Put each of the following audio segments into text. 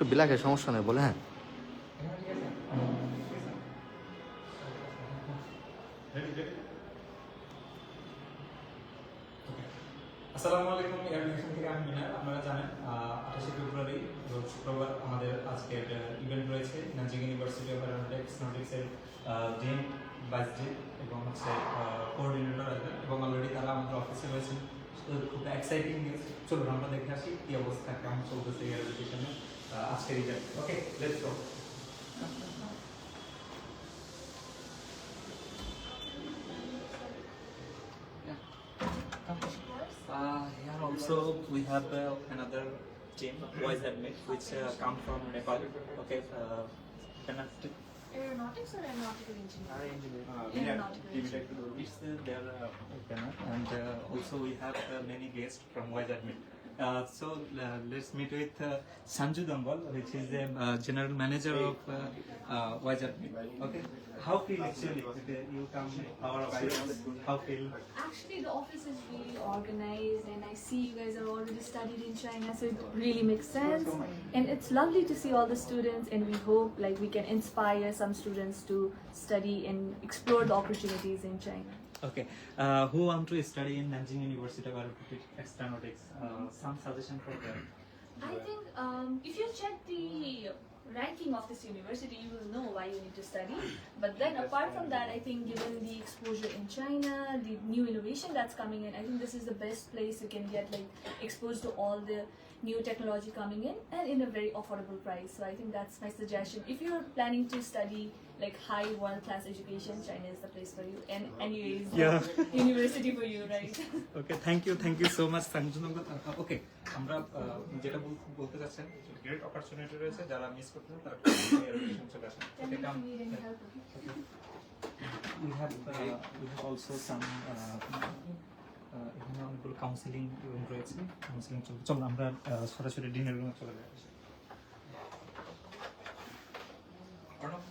একটু বিলাকে, সমস্যা নেই, বলে হ্যাঁ। আঠাশে ফেব্রুয়ারি আমাদের ইভেন্ট এবং এবং অলরেডি তারা আমাদের অফিসে এক্সাইটিং চলুন, আমরা দেখে আসি কি অবস্থা, কেমন চলতেছে আজকের event okay let's go Uh, here also we have uh, another team, Voice Admit, which uh, come from Nepal. Okay, uh, fantastic. Aeronautics or aeronautical engineering? Uh, Aeronautical we like to reach their uh, panel. and uh, also we have uh, many guests from Voice Admit. Uh, so uh, let's meet with uh, Sanju Dambal, which is the uh, general manager of uh, uh, Admit. Okay, how feel actually you come our office? How feel? Actually, the office is really organized, and I see you guys are already studied in China, so it really makes sense. And it's lovely to see all the students, and we hope like we can inspire some students to study and explore the opportunities in China. Okay, uh, who want to study in Nanjing University of Aeronautics Externatics? Uh, some suggestion for them. I think um, if you check the ranking of this university, you will know why you need to study. But then, apart from that, I think given the exposure in China, the new innovation that's coming in, I think this is the best place you can get like exposed to all the new technology coming in and in a very affordable price. So I think that's my suggestion. If you're planning to study like high world class education, China is the place for you. And anyways, Yeah. university for you, right? Okay thank you thank you so much সঞ্জনগর ওকে আমরা আহ, যেটা বল- বলতে চাচ্ছেন great opportunity রয়েছে যারা miss করতে চান তারা education চলে আসেন Tell okay me if come you need any help. okay? We have we have also সাম এখানে অনেকগুলো কাউন্সিলিং রুম রয়েছে কাউন্সিলিং চলছে চলো আমরা আহ, সরাসরি ডিনার রুমে চলে যাই অর্ণব,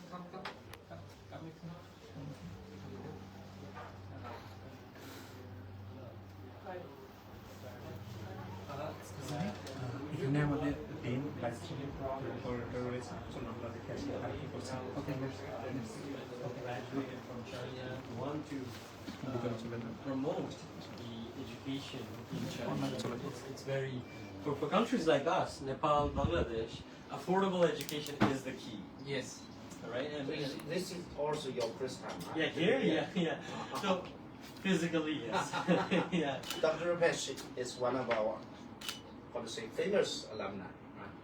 এখানে আমাদের টিম বাইশ কোঅর্ডিনেটর রয়েছে চলো আমরা দেখে আসি আর কি করছে ওকে from China want to ভিতরে চলে যান promote the education in China. Online চলে যান। It's, it's very for, for countries like us, Nepal, Bangladesh, affordable education is the key. Yes. All right, and, This and- this is also your first time. right? yeah, here, yeah, yeah. So physically, yes, yeah. Dr. Pesh is one of our, how to say, famous alumni. right?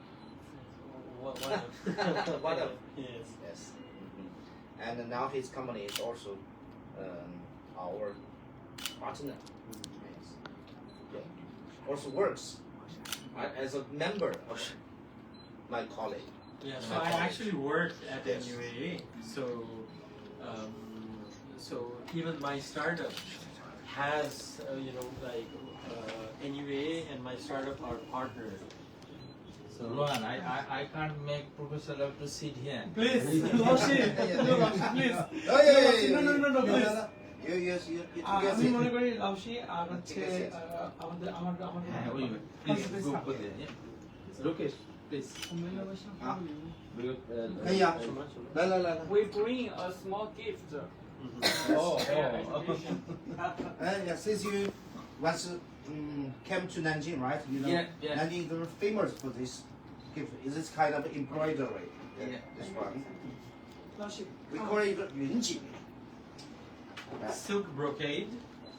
What, what of- One of, yes. yes. Mhm. And now his company is also um, our partner. Yes. Yeah. Also works as a member of my colleague. Yeah, so I actually worked at Yes. NUAA. So, um, so even my startup has, uh, you know, like uh, NUA and my startup are partners. So Rohan, I, I, I can't make Professor Love to sit here. Please, no, Roshi, no, Roshi, please. Oh, yeah, yeah, yeah, no, no, no, no, please. Ah, আমি মনে করি লাউসি আর হচ্ছে আমাদের আমার আমাদের হ্যাঁ ওই please group করে দিন লোকেশ প্লিজ ভাইয়া লা লা লা we bring a small gift oh, oh. and since you once um, mm, came to Nanjing, right? You know, Yeah, yeah. Nanjing is famous for this gift. Is this kind of embroidery? Yeah. This one. We call it yunji. Silk brocade.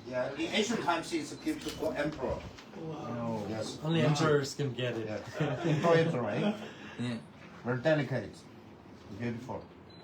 Yeah. In ancient times, it's a gift for emperor. No. Oh, yes. Only emperors can get it. Yes. embroidery. Yeah. Very delicate. Beautiful.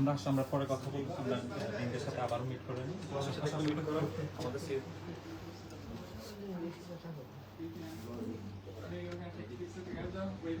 আমরা আসলে আমরা পরে কথা বলবো আমরা দিনদের সাথে আবার meet করে নিই আসলে meet করে আমাদের সে- with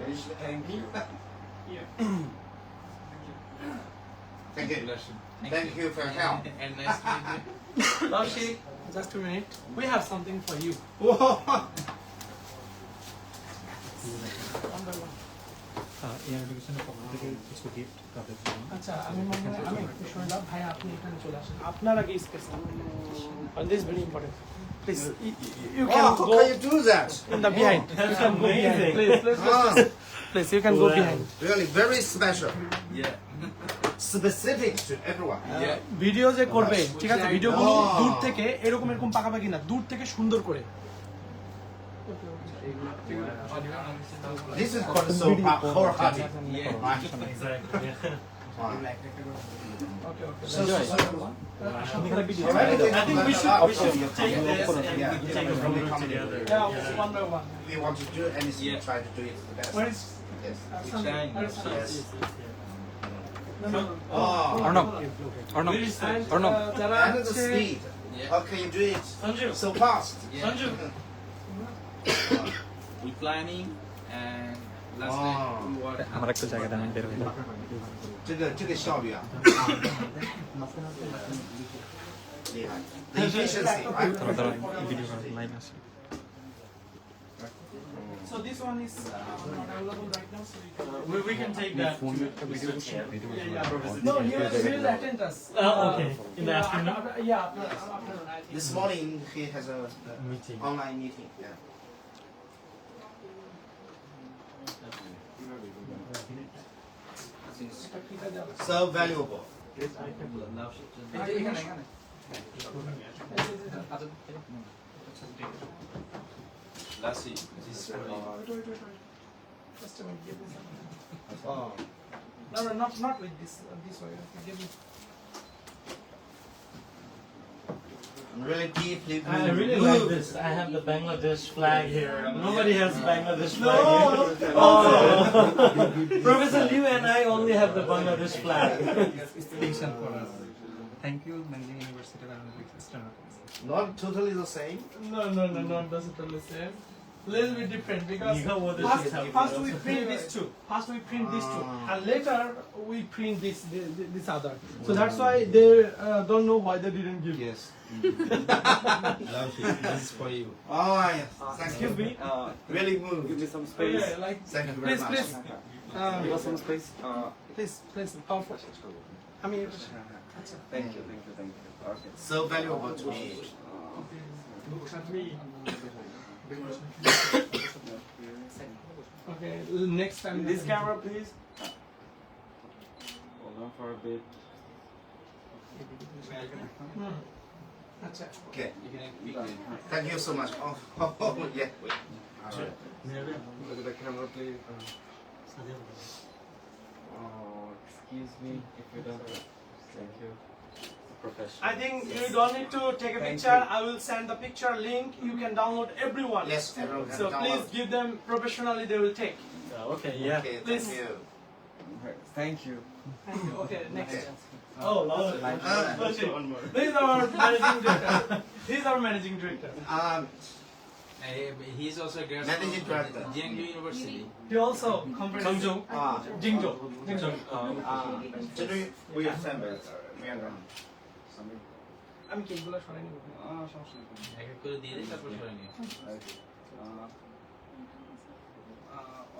আমি দিচ্ছি Thank you. Thank you. Thank you for your help. And nice to meet you. Laushi, just a minute. We have something for you. Ah, air এডুকেশনের পক্ষ থেকে কিছু গিফট তাদের জন্য আচ্ছা আমি মনে হয় আমি একটু শুনলাম ভাই আপনি এখানে চলে আসেন আপনার আগে space this very important please you can Wow, how go can you do that? in the behind you can go behind please please Ah, please you can go behind really very special. Yeah. Specific to everyone. Yeah. Video যে করবে ঠিক আছে ভিডিওগুলো Oh. দূর থেকে এরকম এরকম পাকাপাকি না দূর থেকে সুন্দর করে This is called so wholehearted. Yeah. Okay, i think we should, want to do anything, try to do it the best. Yes. Yes. No, no. Oh. Another speed. You do it? Sanju. So fast. Yeah. Sanju. We're planning and আমার একটা জায়গা বের So this one is available right now, so we can, we take that. Video. Yeah. No, he will attend us. Uh, okay. In the afternoon. Yeah. This morning he has a uh, meeting. Online meeting. Yeah. Minute give me. Some Oh. no no not not with this uh, this way. Give me I'm really deeply I really like this. I have the Bangladesh flag here. Nobody has Bangladesh flag No. here. Oh. Professor Liu and I only have the Bangladesh flag. Special for us. Thank you, Nanjing University of Aeronautics, Not totally the same. no no no no doesn't totally the same little bit different because You know first, first we print these two first we print these two Ah. and later we print this this, this other so that's why they uh, don't know why they didn't give Yes. this is for you. Oh yes. Thank excuse you. me Really moved. yeah, like Thank you very please much. please uh, some space please please comfort I mean Thank you. Thank you. Thank you. Okay. So valuable to me. Look at me. Okay, next time. This camera, please. Hold on for a bit. Okay. Thank you so much. Oh, oh, oh yeah. Wait. All right. Look at the camera, please. Uh, oh, excuse me if you don't. Thank you. Professional. I think you don't need to take a picture. I will send the picture link. You can download everyone. Yes, everyone can So please give them professionally. They will take. Uh, okay, yeah. Okay, Please. thank you. Thank you. Thank you. Okay, next. Okay. Oh, lovely. Uh, This is our managing director. This is our managing director. um, he's also a graduate Managing director. Jiangsu University. He also compared. Changzhou. ah, Jingzhou. Jingzhou. uh, today we are members. We are আমি কেকগুলো সরাই নিব এক এক করে দিয়ে দিই তারপর সরে নিও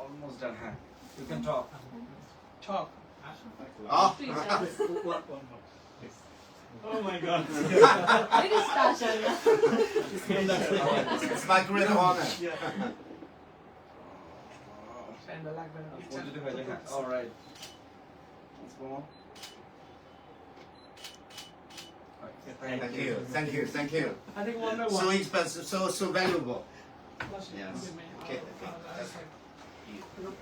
almost done. Huh? You can talk. ছক Oh. Please, uh, Oh my god. It is Tasha. It's my great honor. Panda লাগবে না All right. Once more. Thank you, thank you, thank you. I think one by So one. expensive, so so valuable. Lashi, Yes. give me, Okay, uh, okay. uh, That's- side.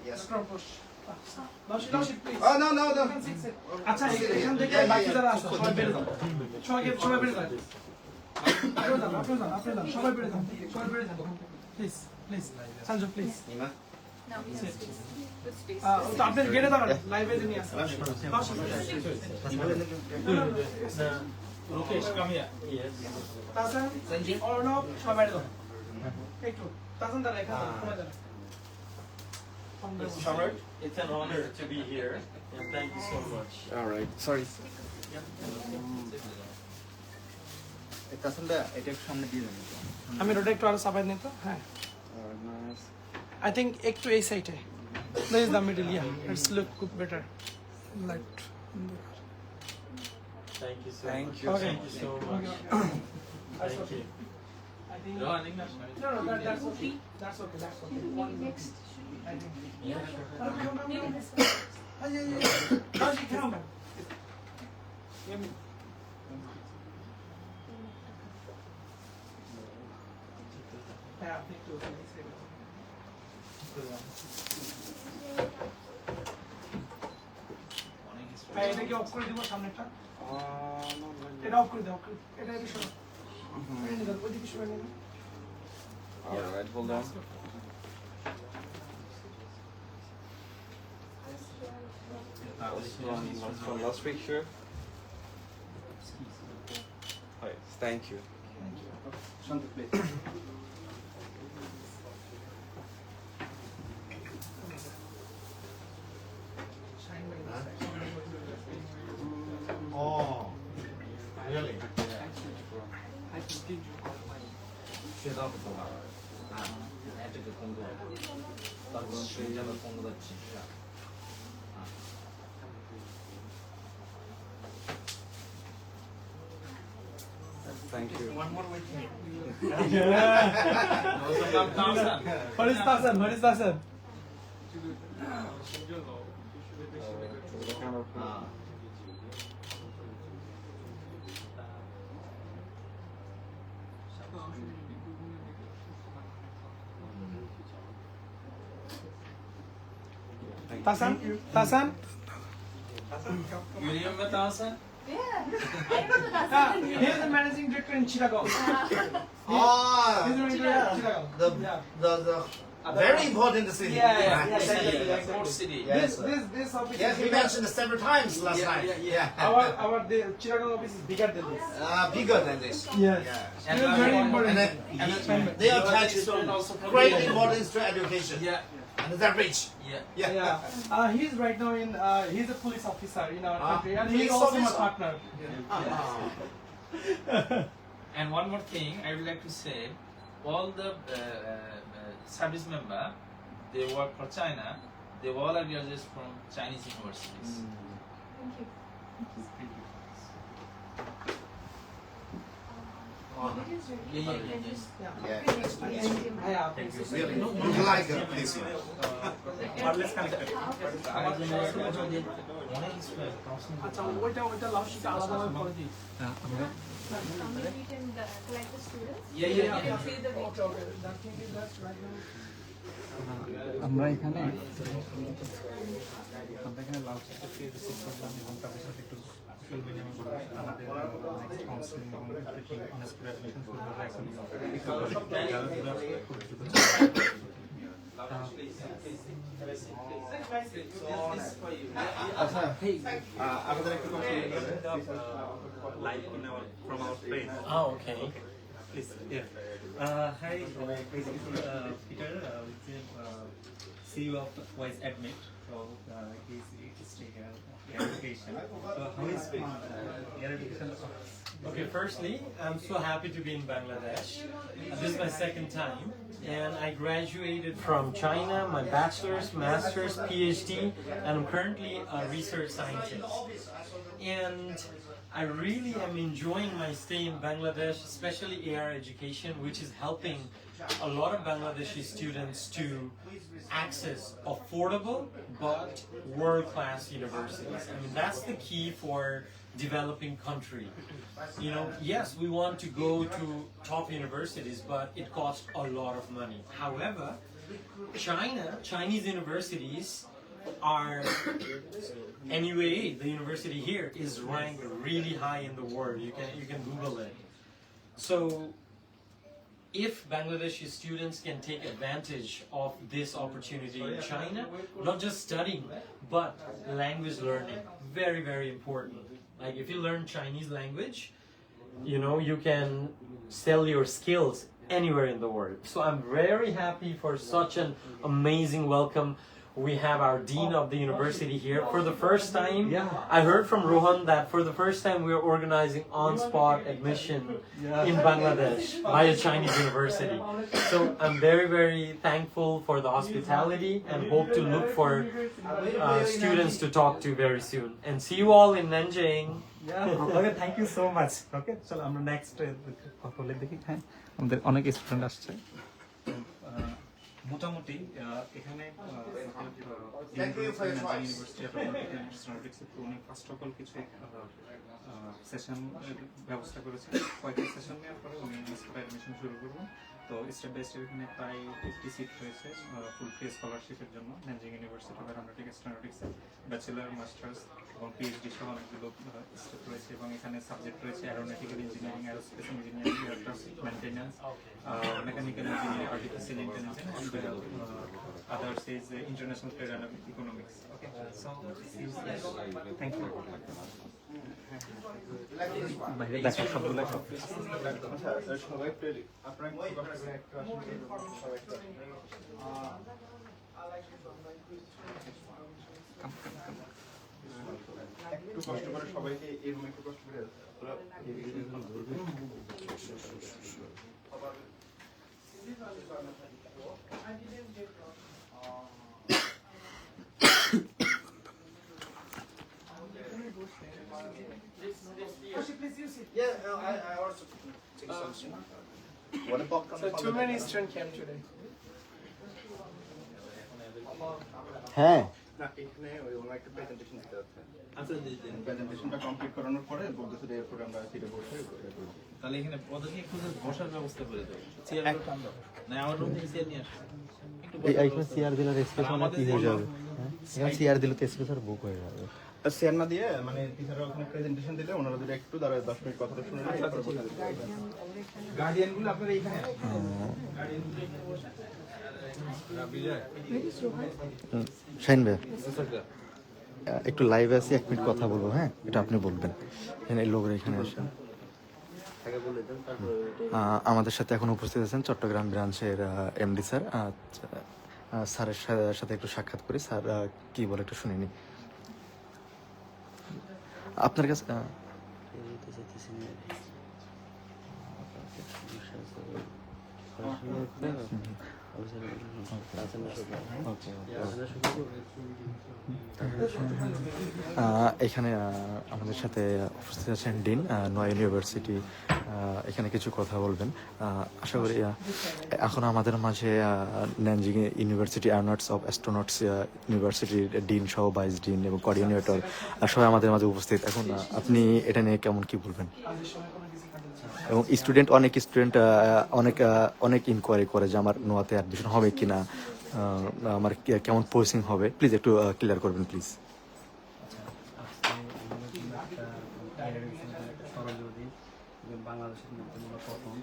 Yes. Dr. Bush. Lashi, Lashi, please. Oh no no no. Eখান থেকে- আচ্ছা এখান থেকে Yeah, yeah, বাকি yeah. যারা আছে সবাই বেরো যান সবাই সবাই বেরো যান আপনিও যান আপনিও যান আপনিও যান সবাই বেরো যান সবাই বেরো যান please please Sanju প্লিজ你们 Now we have space. Good space. আপনি গেটে দাঁড়ান লাইভে নিয়ে আসেন lassi. Lokesh, come here. Yes. Arnab সবাই বেরো যান একটু তাসান দাঁড়া এখানে দাঁড়া, সবাই দাঁড়া। Samrat, it's an honor to be here, and thank you so much. All right. Sorry. আমি রোডে একটু আরও সাবাই নিত হ্যাঁ। আই থিঙ্ক একটু এই সাইডে this the middle yeah it's look good better light Thank you so Thank much. you. Okay. Thank you so much. Thank you. I think No, I think that's nice. no no that, that's okay that's okay that's okay one Next. I think Yeah. Come, come, come, Maybe come. this one. Ah, yeah, yeah, yeah. Now she come. Yeah, me. হ্যাঁ আপনি একটু ওখানে side এ হ্যাঁ এটা কি of করে দিব সামনেটা এটা অফ করে দাও off করে দাও। এটা এটা সরো এটা নিয়ে যাও, ওইদিকে সরে নিয়ে নাও। All right, hold on. This one, last one, last picture. Hi, thank you. Shine Thank you. One more with me. What is Tasan? What is Tasan? Tasan? Tasan? You remember Towson? Yeah. I remember that. He is the managing director in Chicago. He's Ah, the managing director in Chicago. the Yeah. the the very important city. Yeah, yeah, Right. yeah, yeah, yeah, yeah. Port City. Yes, This, sir. this, this office Yes, is we bigger. mentioned it several times last Yeah, night. yeah, yeah. Our, our the Chicago office is bigger than this. uh, bigger than this. Yes. Yeah. It is very important. And then And he- then- they are attach the student also great importance to education. Yeah, And they're rich. Yeah. Yeah. Yeah. Uh, he's right now in, uh, he's a police officer in our Ah, country and he's police also my officer? partner. Ah. And one more thing, I would like to say, all the uh, uh, service member, they work for China. They all are graduates from Chinese universities. Thank you. It is ready. Yeah, yeah, I yeah, just- Yeah. Yeah. Okay, next one. Yeah. Really? Would you like uh, this one? Wireless connector. আচ্ছা ওইটা ওইটা লাউডশিটটা আলাদাভাবে করে দিই Come here, we can uh, collect the students. Yeah, yeah, We can yeah. fill the okay waiting. Okay that thing is that's right now আমরা এখানে আমরা এখানে লাউড স্পিকার দিয়ে রিসিভ করলাম এবং তাদের সাথে একটু ফুল বিনিময় করবো আমাদের নেক্সট কাউন্সিলিং এবং অনেস্ট অ্যাডমিশন শুরু হবে এখন একটু খেলাধুলা খুব দ্রুত আমাদের একটু live in our from our friend Oh, okay. Please, yeah. Uh, hi, uh, basically, uh, Peter, uh, with the uh, CEO of Wise Admit. So, uh, he's, he's here. Education. So how is uh, education? Okay, firstly, I'm so happy to be in Bangladesh. This is my second time, and I graduated from China, my bachelor's, master's, PhD, and I'm currently a research scientist. And I really am enjoying my stay in Bangladesh, especially AR education, which is helping a lot of Bangladeshi students to access affordable but world-class universities. I mean, that's the key for developing country. You know, yes, we want to go to top universities, but it costs a lot of money. However, China, Chinese universities are anyway, the university here is ranked really high in the world. You can you can Google it. So if Bangladeshi students can take advantage of this opportunity in China, not just studying, but language learning, very, very important. Like if you learn Chinese language, you know, you can sell your skills anywhere in the world. So I'm very happy for such an amazing welcome We have our dean of the university here for the first time. Yeah. I heard from Rohan that for the first time we are organizing on-spot admission in Bangladesh by a Chinese university. So I'm very, very thankful for the hospitality and hope to look for uh, students to talk to very soon. And see you all in Nanjing. Okay thank you so much okay চলো আমরা next কথা বলে দেখি হ্যাঁ আমাদের অনেক student আসছে তো, আহ, মোটামুটি এখানে উনি ফার্স্ট অফ অল কিছু সেশন ব্যবস্থা করেছে কয়েকটা সেশন নেওয়ার পরে উনি অ্যাডমিশন শুরু করবেন। তো স্টেপ বাই স্টেপ এখানে প্রায় ফিফটি সিট রয়েছে ফুল ফ্রি স্কলারশিপের জন্য। ন্যানজিং ইউনিভার্সিটি অফ অ্যারোনটিক্স অ্যাস্ট্রোনটিক্সে ব্যাচেলার মাস্টার্স এবং পিএইচডি সহ অনেকগুলো স্টেপ রয়েছে এবং এখানে সাবজেক্ট রয়েছে aeronautical engineering aerospace engineering aircraft maintenance mechanical engineering artificial intelligence and others is uh, international trade and economics. Okay, so একটু কষ্ট করে সবাইকে এই রুমে একটু কষ্ট করে ধরবে করব। তাহলে এখানে বসার ব্যবস্থা করে দেবো। চেয়ার না আমার রুম থেকে চেয়ার নিয়ে দিলে স্পেস কি হয়ে যাবে। হ্যাঁ? এখানে চেয়ার দিলে তো স্পেস আর বুক হয়ে যাবে। শেয়ার না দিয়ে মানে টিচাররা ওখানে প্রেজেন্টেশন দিলে ওনারা যদি একটু দাঁড়ায় দশ মিনিট কথাটা শুনে গার্ডিয়ানগুলো আপনার এইখানে শাইন ভাই একটু লাইভে আছি এক মিনিট কথা বলব হ্যাঁ? এটা আপনি বলবেন। এখানে লোকরা এখানে আসেন। আমাদের সাথে এখন উপস্থিত আছেন চট্টগ্রাম ব্রাঞ্চের এমডি স্যার। আহ, স্যারের সাথে একটু সাক্ষাৎ করি। স্যার কি বলে একটু শুনিনি আপনার কাছে হ্যাঁ। এখানে আমাদের সাথে উপস্থিত আছেন ডিন নয়া ইউনিভার্সিটি এখানে কিছু কথা বলবেন। আশা করি এখন আমাদের মাঝে Nanjing university aeronauts of astronauts ইউনিভার্সিটির ডিন সহ ভাইস ডিন এবং কোঅর্ডিনেটর সবাই আমাদের মাঝে উপস্থিত। এখন আপনি এটা নিয়ে কেমন কি বলবেন? এবং স্টুডেন্ট অনেক স্টুডেন্ট অনেক অনেক ইনকোয়ারি করে যে আমার নোয়াতে অ্যাডমিশন হবে কি না আমার কেমন পোস্টিং হবে। প্লিজ একটু ক্লিয়ার করবেন প্লিজ বাংলাদেশের মধ্যে মূলত প্রথম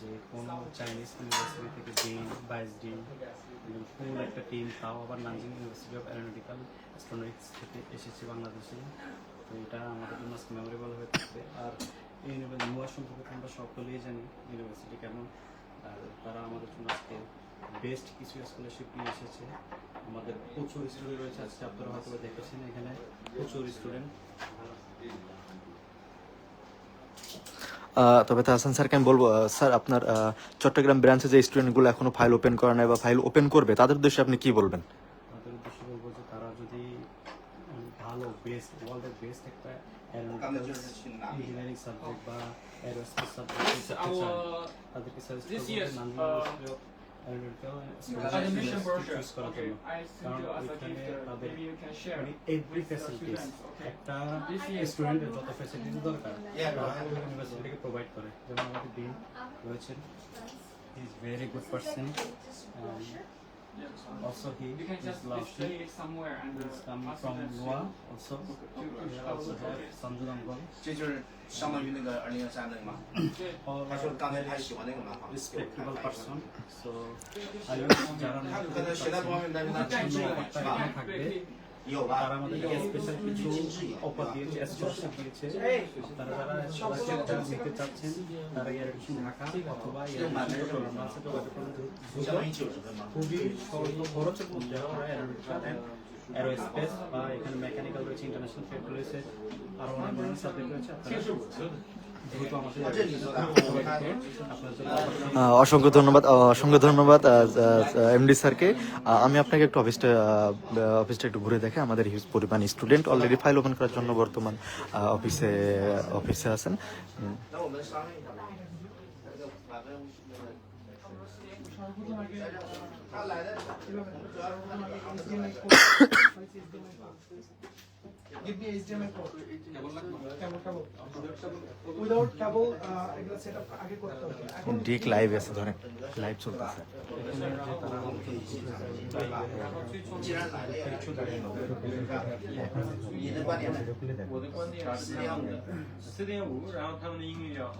যে কোনো চাইনিজ ইউনিভার্সিটি থেকে ডিন ভাইস ডিন ফুল একটা টিম তাও আবার Nanjing university of aeronautical astronautics থেকে এসেছে বাংলাদেশে তো এটা আমাদের জন্য মেমোরেবল হয়ে থাকবে আর ইউনিভার্সিটি নোয়া সম্পর্কে তো আমরা সকলেই জানি ইউনিভার্সিটি কেমন। আর তারা আমাদের জন্য আজকে বেস্ট কিছু স্কলারশিপ নিয়ে এসেছে। আমাদের প্রচুর স্টুডেন্ট রয়েছে। আজকে আপনারা হয়তো দেখেছেন এখানে প্রচুর স্টুডেন্ট তবে তাহসান স্যারকে আমি বলব স্যার আপনার চট্টগ্রাম ব্রাঞ্চে যে স্টুডেন্টগুলো এখনও ফাইল ওপেন করে নাই বা ফাইল ওপেন করবে তাদের উদ্দেশ্যে আপনি কি বলবেন? তাদের উদ্দেশ্যে বলব যে তারা যদি ভালো বেস্ট ওয়ার্ল্ডের বেস্ট একটা ইঞ্জিনিয়ারিং সাবজেক্ট বা অ্যারোস্পেস সাবজেক্ট তাদেরকে সাজেস্ট করবো নান্দিনিউজ চুজ করার জন্য কারণ ওইখানে তাদের মানে এভরি ফ্যাসিলিটিস একটা স্টুডেন্টের যত ফ্যাসিলিটিস দরকার ইউনিভার্সিটি থেকে প্রোভাইড করে যেমন আমাদের ডিন রয়েছেন ইজ ভেরি গুড পার্সন 这就是相当于那个二零一三那个嘛。他说刚才他喜欢那个漫画，他可能携带不方便，但是他喜欢对。খুবই স্বল্প খরচের মধ্যে বা এখানে মেকানিক্যাল রয়েছে ইন্টারন্যাশনাল ফ্যাক্টরি রয়েছে আরও অনেক ধরনের সাবজেক্ট রয়েছে আমাদের আপনার জন্য আহ, অসংখ্য ধন্যবাদ অসংখ্য ধন্যবাদ এমডি স্যারকে। আমি আপনাকে একটু অফিসটা অফিসটা একটু ঘুরে দেখে আমাদের হিউজ পরিমাণ স্টুডেন্ট অলরেডি ফাইল ওপেন করার জন্য বর্তমান অফিসে অফিসে আছেন। Um, 那 我们商量一下吧。那个反正他来的， Give me HDMI code. Cable, cable. Without cable, uh, এগুলো setup আগে করতে হবে। এখন ডিক লাইভ আছে ধরেন লাইভ চলতেছে既然来了呀，你的观点呢？我的观点是这样的，四点五，然后他们的英语要好。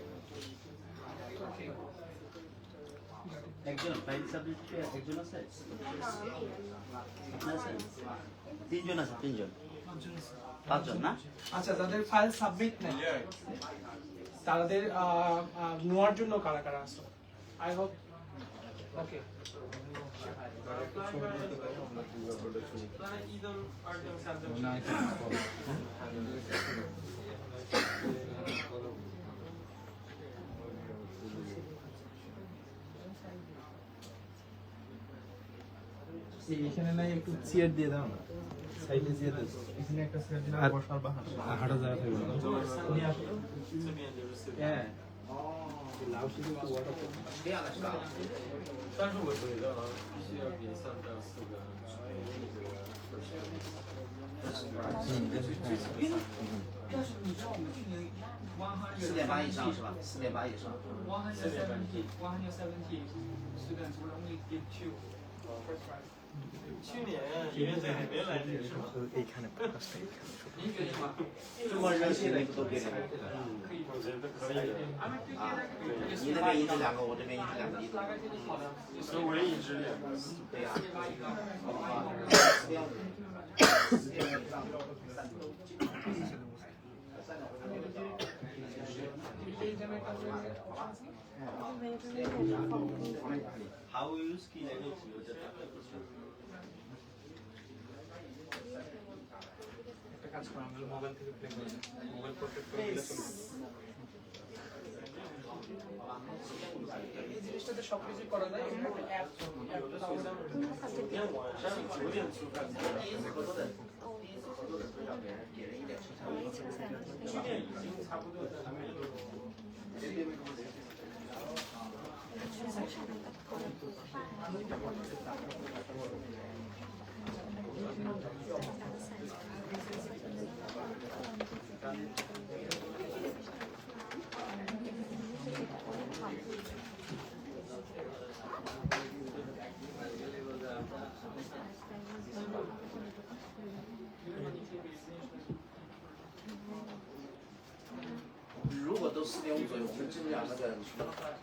একজন ফাইল সাবমিট একজন আছে? আপনার আছে? তিনজন আছে তিনজন। পাঁচজন না? আচ্ছা যাদের ফাইল সাবমিট নেই তাদের নোয়ার জন্য কারা কারা আসো আই হোপ ওকে। এখানে নাই একটু চেয়ার দিয়ে দাও না সাইডে চেয়ার দাও এখানে একটা চেয়ার দিলে বসার বা হাঁটা জায়গা থাকবে না উনি আসলে হ্যাঁ 这样的是吧？但是我觉得啊，必须要比三到四个。四点八以上是吧？四点八以上。 去年，去年在那来的是吧？这么热情的都别来了，可以，可以，啊，你那边一只两个，我这边一只两个，一只，十五人一，how use কি লাগিয়েছিল একটা কাজ করা গেল মোবাইল থেকে সব কিছু করা যায় Thank you. 如果都四点五左右，我们尽量那个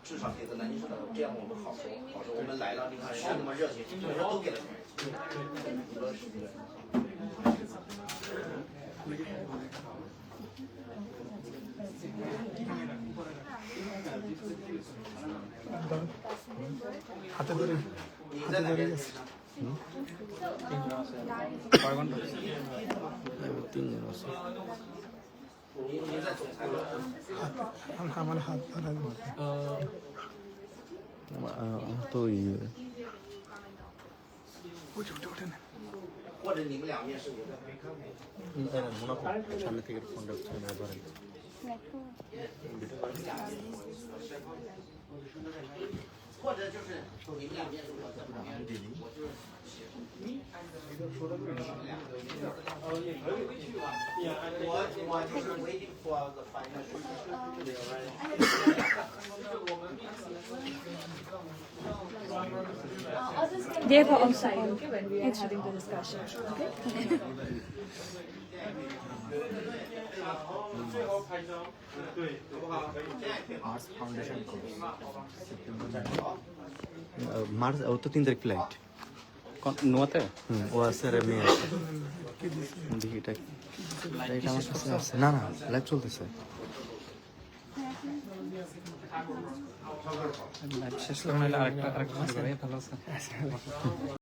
至少给个南京市的，这样我们好说好说。我们来了，你看是那么热情，我说都给了হাতে ধরে你在哪边？ তিনজন আছে 你你在总裁楼。 আমার হাত ধরার মতো তো সামনে থেকে ফোনটা না ধরেন দেখো 的就是你们两边如果在旁边，我就是协助你按照你们俩的没事儿。呃，也可以去吧。我我就是 waiting for the final having the discussion. Okay. Mars foundation Mars ও তো তিন তারিখ ফ্লাইট নোয়াতে? হুম ও আছে আর মেয়ে আছে। দেখি এটা এটা আমার কাছে আছে। না না লাইভ চলতেছে। শেষ করে আরেকটা আরেকটা ভালো আছে।